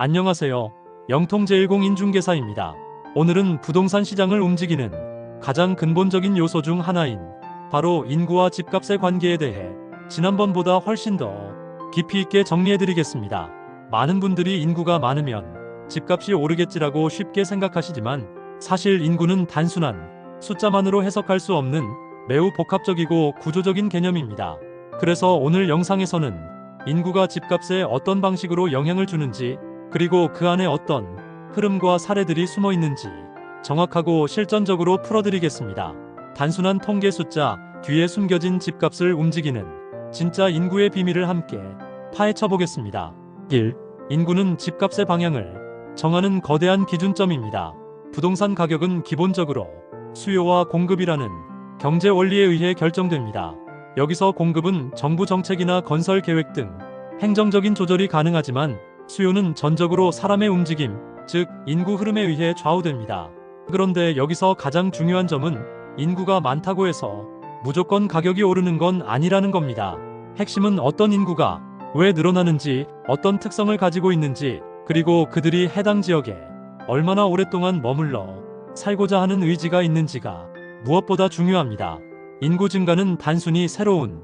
안녕하세요. 영통제10 인중개사입니다. 오늘은 부동산 시장을 움직이는 가장 근본적인 요소 중 하나인 바로 인구와 집값의 관계에 대해 지난번보다 훨씬 더 깊이 있게 정리해드리겠습니다. 많은 분들이 인구가 많으면 집값이 오르겠지라고 쉽게 생각하시지만 사실 인구는 단순한 숫자만으로 해석할 수 없는 매우 복합적이고 구조적인 개념입니다. 그래서 오늘 영상에서는 인구가 집값에 어떤 방식으로 영향을 주는지 그리고 그 안에 어떤 흐름과 사례들이 숨어 있는지 정확하고 실전적으로 풀어드리겠습니다. 단순한 통계 숫자 뒤에 숨겨진 집값을 움직이는 진짜 인구의 비밀을 함께 파헤쳐 보겠습니다. 1. 인구는 집값의 방향을 정하는 거대한 기준점입니다. 부동산 가격은 기본적으로 수요와 공급이라는 경제 원리에 의해 결정됩니다. 여기서 공급은 정부 정책이나 건설 계획 등 행정적인 조절이 가능하지만 수요는 전적으로 사람의 움직임, 즉 인구 흐름에 의해 좌우됩니다. 그런데 여기서 가장 중요한 점은 인구가 많다고 해서 무조건 가격이 오르는 건 아니라는 겁니다. 핵심은 어떤 인구가 왜 늘어나는지, 어떤 특성을 가지고 있는지, 그리고 그들이 해당 지역에 얼마나 오랫동안 머물러 살고자 하는 의지가 있는지가 무엇보다 중요합니다. 인구 증가는 단순히 새로운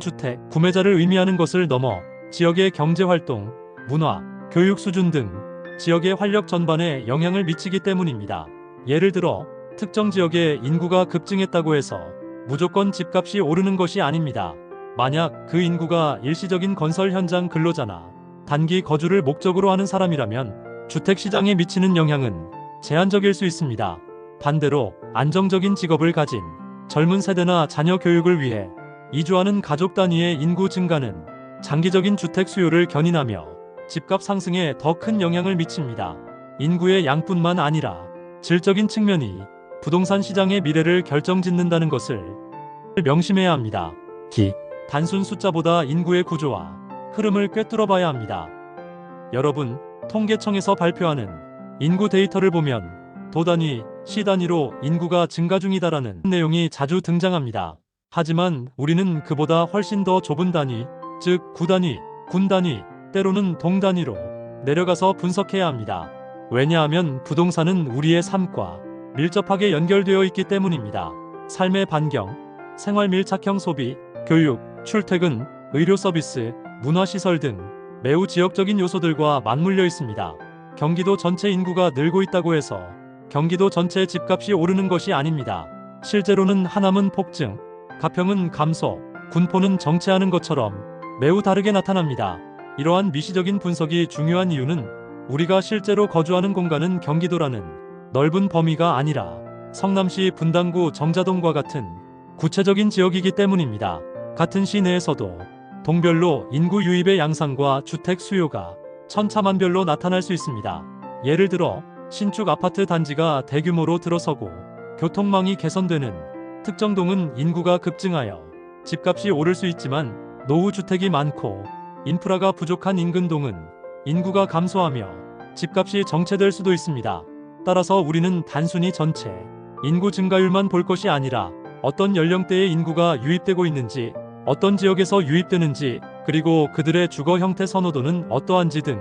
주택 구매자를 의미하는 것을 넘어 지역의 경제 활동, 문화, 교육 수준 등 지역의 활력 전반에 영향을 미치기 때문입니다. 예를 들어 특정 지역의 인구가 급증했다고 해서 무조건 집값이 오르는 것이 아닙니다. 만약 그 인구가 일시적인 건설 현장 근로자나 단기 거주를 목적으로 하는 사람이라면 주택 시장에 미치는 영향은 제한적일 수 있습니다. 반대로 안정적인 직업을 가진 젊은 세대나 자녀 교육을 위해 이주하는 가족 단위의 인구 증가는 장기적인 주택 수요를 견인하며 집값 상승에 더 큰 영향을 미칩니다. 인구의 양뿐만 아니라 질적인 측면이 부동산 시장의 미래를 결정짓는다는 것을 명심해야 합니다. 기. 단순 숫자보다 인구의 구조와 흐름을 꿰뚫어 봐야 합니다. 여러분, 통계청에서 발표하는 인구 데이터를 보면 도 단위, 시 단위로 인구가 증가 중이다라는 내용이 자주 등장합니다. 하지만 우리는 그보다 훨씬 더 좁은 단위, 즉 구단위, 군 단위, 때로는 동 단위로 내려가서 분석해야 합니다. 왜냐하면 부동산은 우리의 삶과 밀접하게 연결되어 있기 때문입니다. 삶의 반경, 생활 밀착형 소비, 교육, 출퇴근, 의료 서비스, 문화시설 등 매우 지역적인 요소들과 맞물려 있습니다. 경기도 전체 인구가 늘고 있다고 해서 경기도 전체 집값이 오르는 것이 아닙니다. 실제로는 하남은 폭증, 가평은 감소, 군포는 정체하는 것처럼 매우 다르게 나타납니다. 이러한 미시적인 분석이 중요한 이유는 우리가 실제로 거주하는 공간은 경기도라는 넓은 범위가 아니라 성남시 분당구 정자동과 같은 구체적인 지역이기 때문입니다. 같은 시 내에서도 동별로 인구 유입의 양상과 주택 수요가 천차만별로 나타날 수 있습니다. 예를 들어 신축 아파트 단지가 대규모로 들어서고 교통망이 개선되는 특정 동은 인구가 급증하여 집값이 오를 수 있지만 노후 주택이 많고 인프라가 부족한 인근 동은 인구가 감소하며 집값이 정체될 수도 있습니다. 따라서 우리는 단순히 전체 인구 증가율만 볼 것이 아니라 어떤 연령대의 인구가 유입되고 있는지, 어떤 지역에서 유입되는지, 그리고 그들의 주거 형태 선호도는 어떠한지 등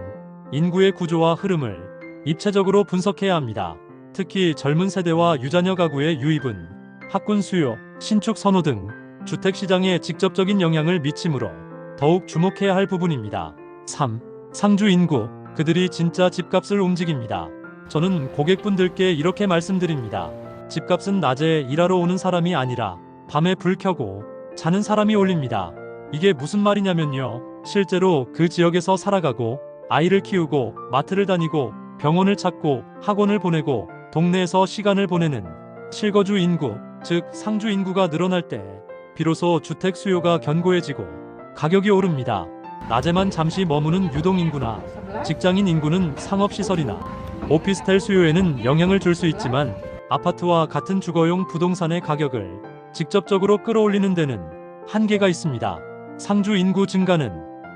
인구의 구조와 흐름을 입체적으로 분석해야 합니다. 특히 젊은 세대와 유자녀 가구의 유입은 학군 수요, 신축 선호 등 주택 시장에 직접적인 영향을 미치므로 더욱 주목해야 할 부분입니다. 3. 상주 인구, 그들이 진짜 집값을 움직입니다. 저는 고객분들께 이렇게 말씀드립니다. 집값은 낮에 일하러 오는 사람이 아니라 밤에 불 켜고 자는 사람이 올립니다. 이게 무슨 말이냐면요. 실제로 그 지역에서 살아가고 아이를 키우고 마트를 다니고 병원을 찾고 학원을 보내고 동네에서 시간을 보내는 실거주 인구, 즉 상주 인구가 늘어날 때 비로소 주택 수요가 견고해지고 가격이 오릅니다. 낮에만 잠시 머무는 유동 인구나 직장인 인구는 상업시설이나 오피스텔 수요에는 영향을 줄 수 있지만 아파트와 같은 주거용 부동산의 가격을 직접적으로 끌어올리는 데는 한계가 있습니다. 상주 인구 증가는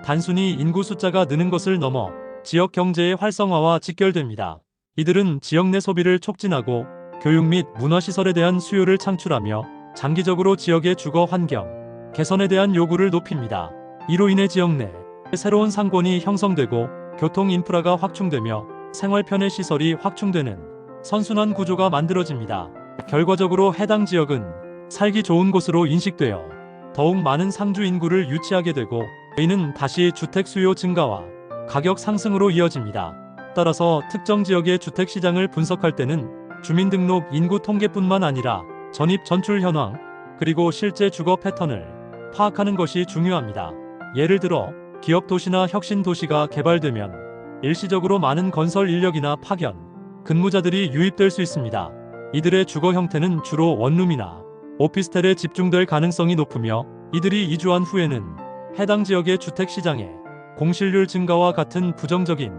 단순히 인구 숫자가 느는 것을 넘어 지역 경제의 활성화와 직결됩니다. 이들은 지역 내 소비를 촉진하고 교육 및 문화시설에 대한 수요를 창출하며 장기적으로 지역의 주거 환경, 개선에 대한 요구를 높입니다. 이로 인해 지역 내 새로운 상권이 형성되고 교통 인프라가 확충되며 생활 편의 시설이 확충되는 선순환 구조가 만들어집니다. 결과적으로 해당 지역은 살기 좋은 곳으로 인식되어 더욱 많은 상주 인구를 유치하게 되고 이는 다시 주택 수요 증가와 가격 상승으로 이어집니다. 따라서 특정 지역의 주택 시장을 분석할 때는 주민등록 인구 통계뿐만 아니라 전입 전출 현황 그리고 실제 주거 패턴을 파악하는 것이 중요합니다. 예를 들어 기업 도시나 혁신 도시가 개발되면 일시적으로 많은 건설 인력이나 파견, 근무자들이 유입될 수 있습니다. 이들의 주거 형태는 주로 원룸이나 오피스텔에 집중될 가능성이 높으며 이들이 이주한 후에는 해당 지역의 주택 시장에 공실률 증가와 같은 부정적인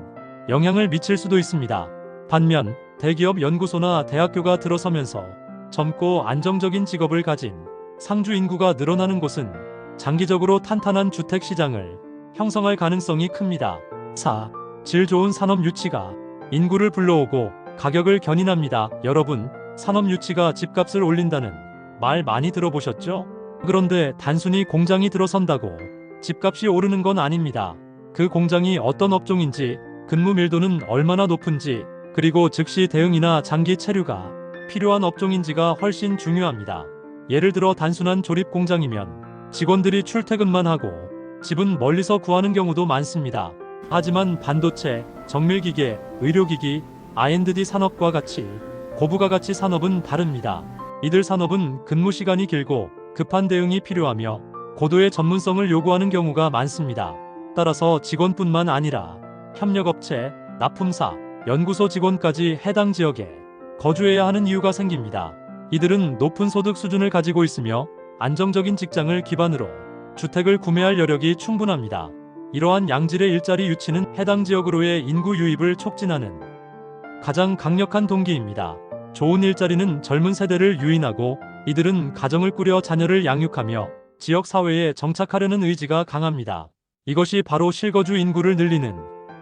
영향을 미칠 수도 있습니다. 반면 대기업 연구소나 대학교가 들어서면서 젊고 안정적인 직업을 가진 상주 인구가 늘어나는 곳은 장기적으로 탄탄한 주택 시장을 형성할 가능성이 큽니다. 4. 질 좋은 산업 유치가 인구를 불러오고 가격을 견인합니다. 여러분, 산업 유치가 집값을 올린다는 말 많이 들어보셨죠? 그런데 단순히 공장이 들어선다고 집값이 오르는 건 아닙니다. 그 공장이 어떤 업종인지, 근무 밀도는 얼마나 높은지, 그리고 즉시 대응이나 장기 체류가 필요한 업종인지가 훨씬 중요합니다. 예를 들어 단순한 조립 공장이면 직원들이 출퇴근만 하고 집은 멀리서 구하는 경우도 많습니다. 하지만 반도체, 정밀기계, 의료기기, R&D 산업과 같이 고부가 가치 산업은 다릅니다. 이들 산업은 근무 시간이 길고 급한 대응이 필요하며 고도의 전문성을 요구하는 경우가 많습니다. 따라서 직원뿐만 아니라 협력업체, 납품사, 연구소 직원까지 해당 지역에 거주해야 하는 이유가 생깁니다. 이들은 높은 소득 수준을 가지고 있으며 안정적인 직장을 기반으로 주택을 구매할 여력이 충분합니다. 이러한 양질의 일자리 유치는 해당 지역으로의 인구 유입을 촉진하는 가장 강력한 동기입니다. 좋은 일자리는 젊은 세대를 유인하고 이들은 가정을 꾸려 자녀를 양육하며 지역 사회에 정착하려는 의지가 강합니다. 이것이 바로 실거주 인구를 늘리는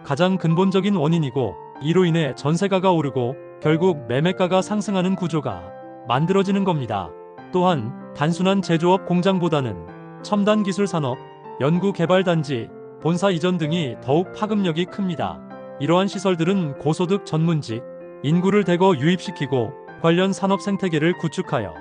가장 근본적인 원인이고 이로 인해 전세가가 오르고 결국 매매가가 상승하는 구조가 만들어지는 겁니다. 또한 단순한 제조업 공장보다는 첨단 기술 산업, 연구 개발 단지, 본사 이전 등이 더욱 파급력이 큽니다. 이러한 시설들은 고소득 전문직, 인구를 대거 유입시키고 관련 산업 생태계를 구축하여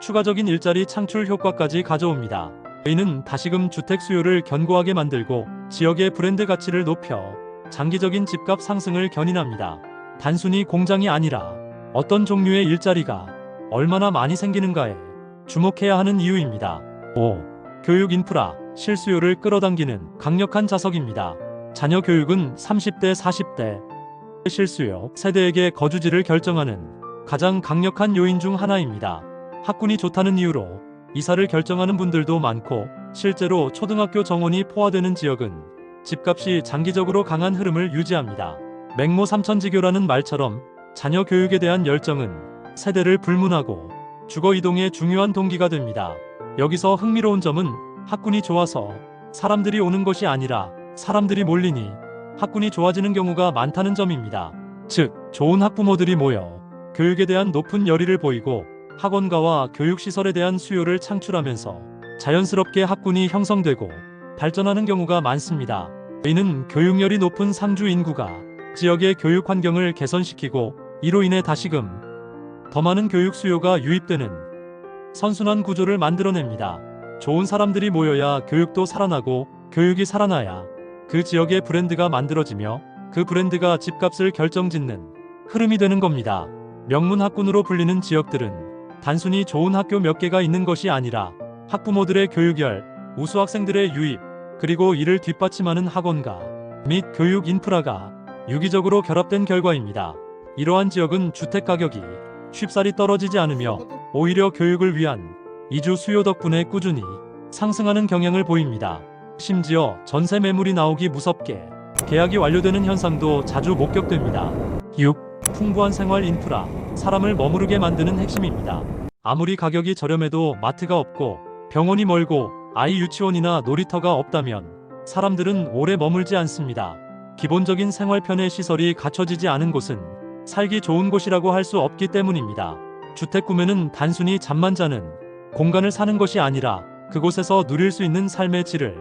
추가적인 일자리 창출 효과까지 가져옵니다. 이는 다시금 주택 수요를 견고하게 만들고 지역의 브랜드 가치를 높여 장기적인 집값 상승을 견인합니다. 단순히 공장이 아니라 어떤 종류의 일자리가 얼마나 많이 생기는가에 주목해야 하는 이유입니다. 5. 교육 인프라, 실수요를 끌어당기는 강력한 자석입니다. 자녀 교육은 30대, 40대 실수요 세대에게 거주지를 결정하는 가장 강력한 요인 중 하나입니다. 학군이 좋다는 이유로 이사를 결정하는 분들도 많고 실제로 초등학교 정원이 포화되는 지역은 집값이 장기적으로 강한 흐름을 유지합니다. 맹모 삼천지교라는 말처럼 자녀 교육에 대한 열정은 세대를 불문하고 주거 이동의 중요한 동기가 됩니다. 여기서 흥미로운 점은 학군이 좋아서 사람들이 오는 것이 아니라 사람들이 몰리니 학군이 좋아지는 경우가 많다는 점입니다. 즉, 좋은 학부모들이 모여 교육에 대한 높은 열의를 보이고 학원가와 교육시설에 대한 수요를 창출하면서 자연스럽게 학군이 형성되고 발전하는 경우가 많습니다. 이는 교육열이 높은 상주 인구가 지역의 교육 환경을 개선시키고 이로 인해 다시금 더 많은 교육 수요가 유입되는 선순환 구조를 만들어냅니다. 좋은 사람들이 모여야 교육도 살아나고 교육이 살아나야 그 지역의 브랜드가 만들어지며 그 브랜드가 집값을 결정짓는 흐름이 되는 겁니다. 명문 학군으로 불리는 지역들은 단순히 좋은 학교 몇 개가 있는 것이 아니라 학부모들의 교육열, 우수 학생들의 유입, 그리고 이를 뒷받침하는 학원가 및 교육 인프라가 유기적으로 결합된 결과입니다. 이러한 지역은 주택 가격이 쉽사리 떨어지지 않으며 오히려 교육을 위한 이주 수요 덕분에 꾸준히 상승하는 경향을 보입니다. 심지어 전세 매물이 나오기 무섭게 계약이 완료되는 현상도 자주 목격됩니다. 6. 풍부한 생활 인프라, 사람을 머무르게 만드는 핵심입니다. 아무리 가격이 저렴해도 마트가 없고 병원이 멀고 아이 유치원이나 놀이터가 없다면 사람들은 오래 머물지 않습니다. 기본적인 생활편의 시설이 갖춰지지 않은 곳은 살기 좋은 곳이라고 할 수 없기 때문입니다. 주택 구매는 단순히 잠만 자는 공간을 사는 것이 아니라 그곳에서 누릴 수 있는 삶의 질을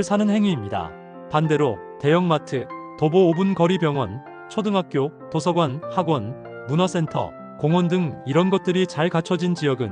사는 행위입니다. 반대로 대형마트, 도보 5분 거리 병원, 초등학교, 도서관, 학원, 문화센터, 공원 등 이런 것들이 잘 갖춰진 지역은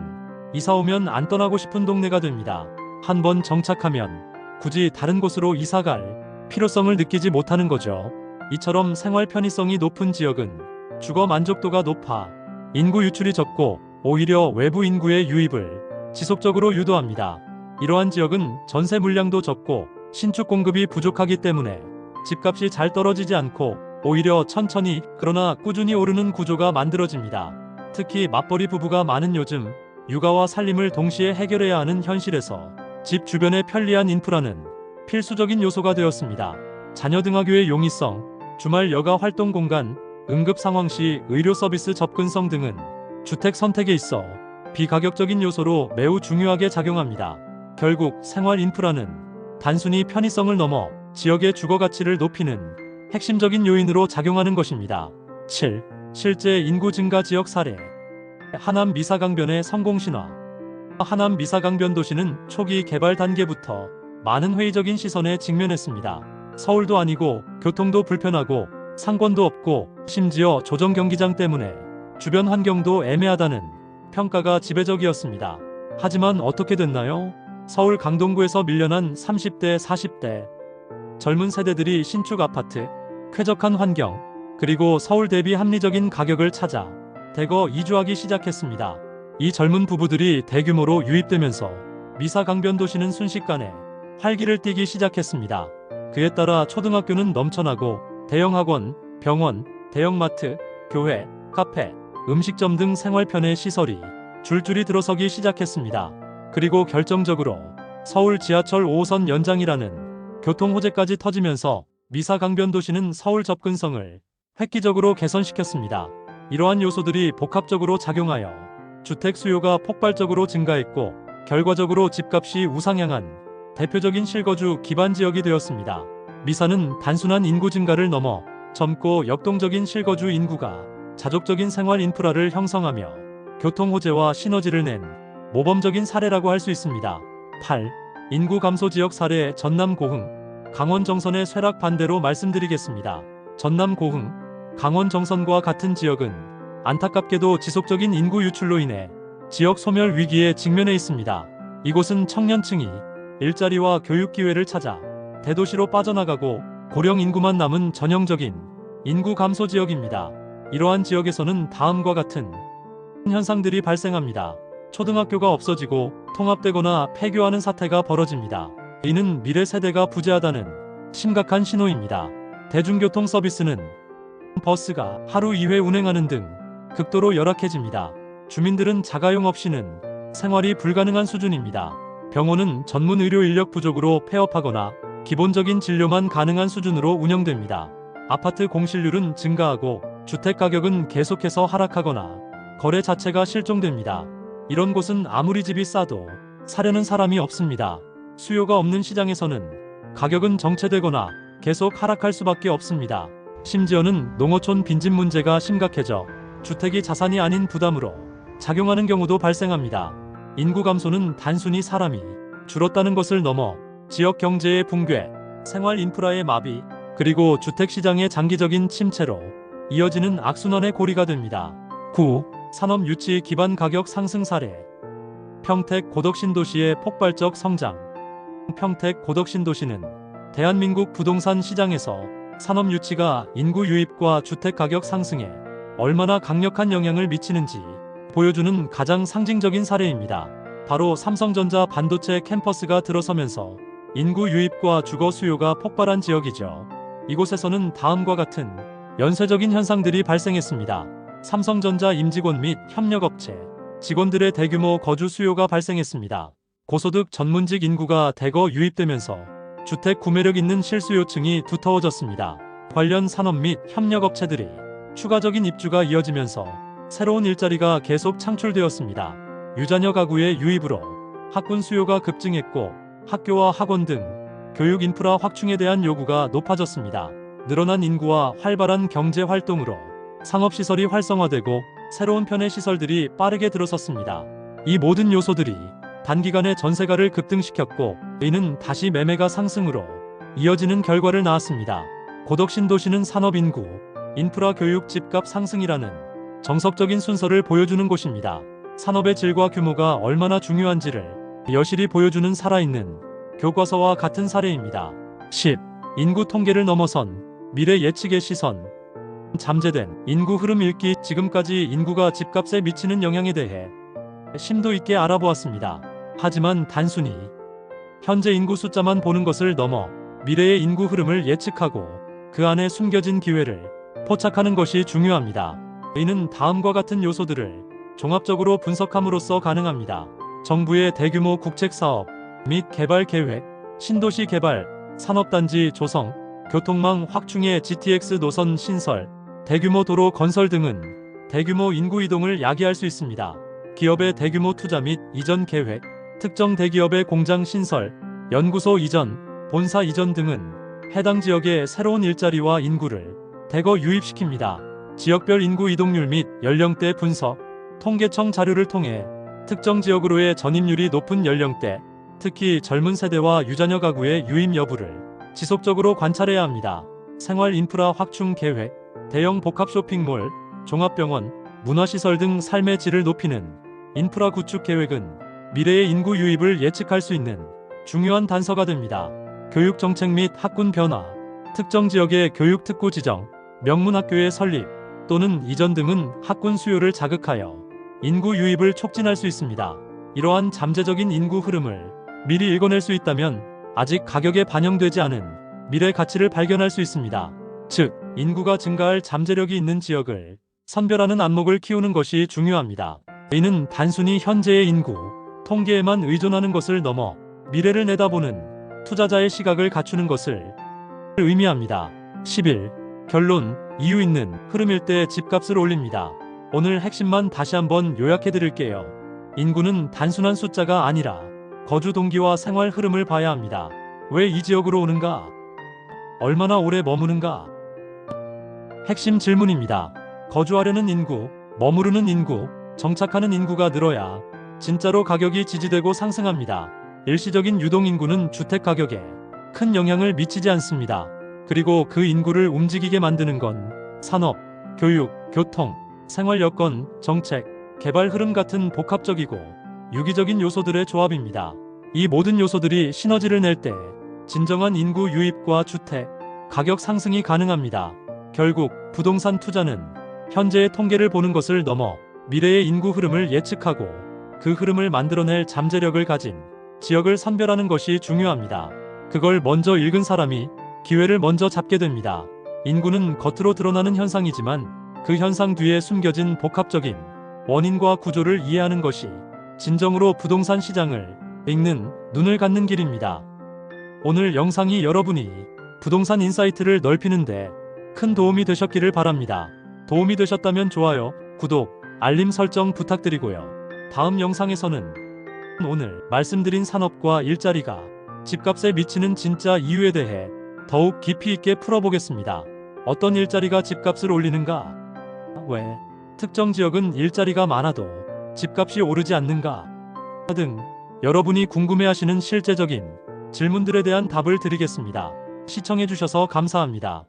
이사 오면 안 떠나고 싶은 동네가 됩니다. 한 번 정착하면 굳이 다른 곳으로 이사 갈 필요성을 느끼지 못하는 거죠. 이처럼 생활 편의성이 높은 지역은 주거 만족도가 높아 인구 유출이 적고 오히려 외부 인구의 유입을 지속적으로 유도합니다. 이러한 지역은 전세 물량도 적고 신축 공급이 부족하기 때문에 집값이 잘 떨어지지 않고 오히려 천천히 그러나 꾸준히 오르는 구조가 만들어집니다. 특히 맞벌이 부부가 많은 요즘 육아와 살림을 동시에 해결해야 하는 현실에서 집 주변의 편리한 인프라는 필수적인 요소가 되었습니다. 자녀 등하교의 용이성, 주말 여가 활동 공간, 응급 상황 시 의료 서비스 접근성 등은 주택 선택에 있어 비가격적인 요소로 매우 중요하게 작용합니다. 결국 생활 인프라는 단순히 편의성을 넘어 지역의 주거 가치를 높이는 핵심적인 요인으로 작용하는 것입니다. 7. 실제 인구 증가 지역 사례 하남 미사강변의 성공 신화 하남 미사강변 도시는 초기 개발 단계부터 많은 회의적인 시선에 직면했습니다. 서울도 아니고 교통도 불편하고 상권도 없고 심지어 조정 경기장 때문에 주변 환경도 애매하다는 평가가 지배적이었습니다. 하지만 어떻게 됐나요? 서울 강동구에서 밀려난 30대, 40대 젊은 세대들이 신축 아파트, 쾌적한 환경, 그리고 서울 대비 합리적인 가격을 찾아 대거 이주하기 시작했습니다. 이 젊은 부부들이 대규모로 유입되면서 미사 강변 도시는 순식간에 활기를 띠기 시작했습니다. 그에 따라 초등학교는 넘쳐나고 대형 학원, 병원, 대형마트, 교회, 카페, 음식점 등 생활 편의 시설이 줄줄이 들어서기 시작했습니다. 그리고 결정적으로 서울 지하철 5호선 연장이라는 교통 호재까지 터지면서 미사 강변 도시는 서울 접근성을 획기적으로 개선시켰습니다. 이러한 요소들이 복합적으로 작용하여 주택 수요가 폭발적으로 증가했고 결과적으로 집값이 우상향한 대표적인 실거주 기반 지역이 되었습니다. 미사는 단순한 인구 증가를 넘어 젊고 역동적인 실거주 인구가 자족적인 생활 인프라를 형성하며 교통 호재와 시너지를 낸 모범적인 사례라고 할 수 있습니다. 8. 인구 감소 지역 사례 전남 고흥 강원 정선의 쇠락 반대로 말씀드리겠습니다. 전남 고흥 강원 정선과 같은 지역은 안타깝게도 지속적인 인구 유출로 인해 지역 소멸 위기에 직면해 있습니다. 이곳은 청년층이 일자리와 교육 기회를 찾아 대도시로 빠져나가고 고령 인구만 남은 전형적인 인구 감소 지역입니다. 이러한 지역에서는 다음과 같은 현상들이 발생합니다. 초등학교가 없어지고 통합되거나 폐교하는 사태가 벌어집니다. 이는 미래 세대가 부재하다는 심각한 신호입니다. 대중교통 서비스는 버스가 하루 2회 운행하는 등 극도로 열악해집니다. 주민들은 자가용 없이는 생활이 불가능한 수준입니다. 병원은 전문 의료 인력 부족으로 폐업하거나 기본적인 진료만 가능한 수준으로 운영됩니다. 아파트 공실률은 증가하고 주택 가격은 계속해서 하락하거나 거래 자체가 실종됩니다. 이런 곳은 아무리 집이 싸도 사려는 사람이 없습니다. 수요가 없는 시장에서는 가격은 정체되거나 계속 하락할 수밖에 없습니다. 심지어는 농어촌 빈집 문제가 심각해져 주택이 자산이 아닌 부담으로 작용하는 경우도 발생합니다. 인구 감소는 단순히 사람이 줄었다는 것을 넘어 지역 경제의 붕괴, 생활 인프라의 마비, 그리고 주택 시장의 장기적인 침체로 이어지는 악순환의 고리가 됩니다. 9. 산업 유치 기반 가격 상승 사례. 평택 고덕신도시의 폭발적 성장. 평택 고덕신도시는 대한민국 부동산 시장에서 산업 유치가 인구 유입과 주택 가격 상승에 얼마나 강력한 영향을 미치는지 보여주는 가장 상징적인 사례입니다. 바로 삼성전자 반도체 캠퍼스가 들어서면서 인구 유입과 주거 수요가 폭발한 지역이죠. 이곳에서는 다음과 같은 연쇄적인 현상들이 발생했습니다. 삼성전자 임직원 및 협력업체, 직원들의 대규모 거주 수요가 발생했습니다. 고소득 전문직 인구가 대거 유입되면서 주택 구매력 있는 실수요층이 두터워졌습니다. 관련 산업 및 협력업체들이 추가적인 입주가 이어지면서 새로운 일자리가 계속 창출되었습니다. 유자녀 가구의 유입으로 학군 수요가 급증했고 학교와 학원 등 교육 인프라 확충에 대한 요구가 높아졌습니다. 늘어난 인구와 활발한 경제 활동으로 상업시설이 활성화되고 새로운 편의 시설들이 빠르게 들어섰습니다. 이 모든 요소들이 단기간에 전세가를 급등시켰고 이는 다시 매매가 상승으로 이어지는 결과를 낳았습니다. 고덕 신 도시는 산업 인구, 인프라 교육 집값 상승이라는 정석적인 순서를 보여주는 곳입니다. 산업의 질과 규모가 얼마나 중요한지를 여실히 보여주는 살아있는 교과서와 같은 사례입니다. 10. 인구 통계를 넘어선 미래 예측의 시선. 잠재된 인구 흐름 읽기 지금까지 인구가 집값에 미치는 영향에 대해 심도 있게 알아보았습니다. 하지만 단순히 현재 인구 숫자만 보는 것을 넘어 미래의 인구 흐름을 예측하고 그 안에 숨겨진 기회를 포착하는 것이 중요합니다. 이는 다음과 같은 요소들을 종합적으로 분석함으로써 가능합니다. 정부의 대규모 국책 사업 및 개발 계획, 신도시 개발, 산업단지 조성, 교통망 확충의 GTX 노선 신설, 대규모 도로 건설 등은 대규모 인구 이동을 야기할 수 있습니다. 기업의 대규모 투자 및 이전 계획, 특정 대기업의 공장 신설, 연구소 이전, 본사 이전 등은 해당 지역의 새로운 일자리와 인구를 대거 유입시킵니다. 지역별 인구 이동률 및 연령대 분석, 통계청 자료를 통해 특정 지역으로의 전입률이 높은 연령대, 특히 젊은 세대와 유자녀 가구의 유입 여부를 지속적으로 관찰해야 합니다. 생활 인프라 확충 계획, 대형 복합 쇼핑몰, 종합병원, 문화시설 등 삶의 질을 높이는 인프라 구축 계획은 미래의 인구 유입을 예측할 수 있는 중요한 단서가 됩니다. 교육 정책 및 학군 변화, 특정 지역의 교육 특구 지정, 명문 학교의 설립 또는 이전 등은 학군 수요를 자극하여 인구 유입을 촉진할 수 있습니다. 이러한 잠재적인 인구 흐름을 미리 읽어낼 수 있다면 아직 가격에 반영되지 않은 미래 가치를 발견할 수 있습니다. 즉, 인구가 증가할 잠재력이 있는 지역을 선별하는 안목을 키우는 것이 중요합니다. 이는 단순히 현재의 인구, 통계에만 의존하는 것을 넘어 미래를 내다보는 투자자의 시각을 갖추는 것을 의미합니다. 11. 결론, 이유 있는 흐름일 때 집값을 올립니다. 오늘 핵심만 다시 한번 요약해 드릴게요. 인구는 단순한 숫자가 아니라 거주 동기와 생활 흐름을 봐야 합니다. 왜 이 지역으로 오는가? 얼마나 오래 머무는가? 핵심 질문입니다. 거주하려는 인구, 머무르는 인구, 정착하는 인구가 늘어야 진짜로 가격이 지지되고 상승합니다. 일시적인 유동 인구는 주택 가격에 큰 영향을 미치지 않습니다. 그리고 그 인구를 움직이게 만드는 건 산업, 교육, 교통, 생활 여건, 정책, 개발 흐름 같은 복합적이고 유기적인 요소들의 조합입니다. 이 모든 요소들이 시너지를 낼 때 진정한 인구 유입과 주택, 가격 상승이 가능합니다. 결국 부동산 투자는 현재의 통계를 보는 것을 넘어 미래의 인구 흐름을 예측하고 그 흐름을 만들어낼 잠재력을 가진 지역을 선별하는 것이 중요합니다. 그걸 먼저 읽은 사람이 기회를 먼저 잡게 됩니다. 인구는 겉으로 드러나는 현상이지만 그 현상 뒤에 숨겨진 복합적인 원인과 구조를 이해하는 것이 진정으로 부동산 시장을 읽는 눈을 갖는 길입니다. 오늘 영상이 여러분이 부동산 인사이트를 넓히는데 큰 도움이 되셨기를 바랍니다. 도움이 되셨다면 좋아요, 구독, 알림 설정 부탁드리고요. 다음 영상에서는 오늘 말씀드린 산업과 일자리가 집값에 미치는 진짜 이유에 대해 더욱 깊이 있게 풀어보겠습니다. 어떤 일자리가 집값을 올리는가? 왜 특정 지역은 일자리가 많아도 집값이 오르지 않는가? 등 여러분이 궁금해하시는 실제적인 질문들에 대한 답을 드리겠습니다. 시청해주셔서 감사합니다.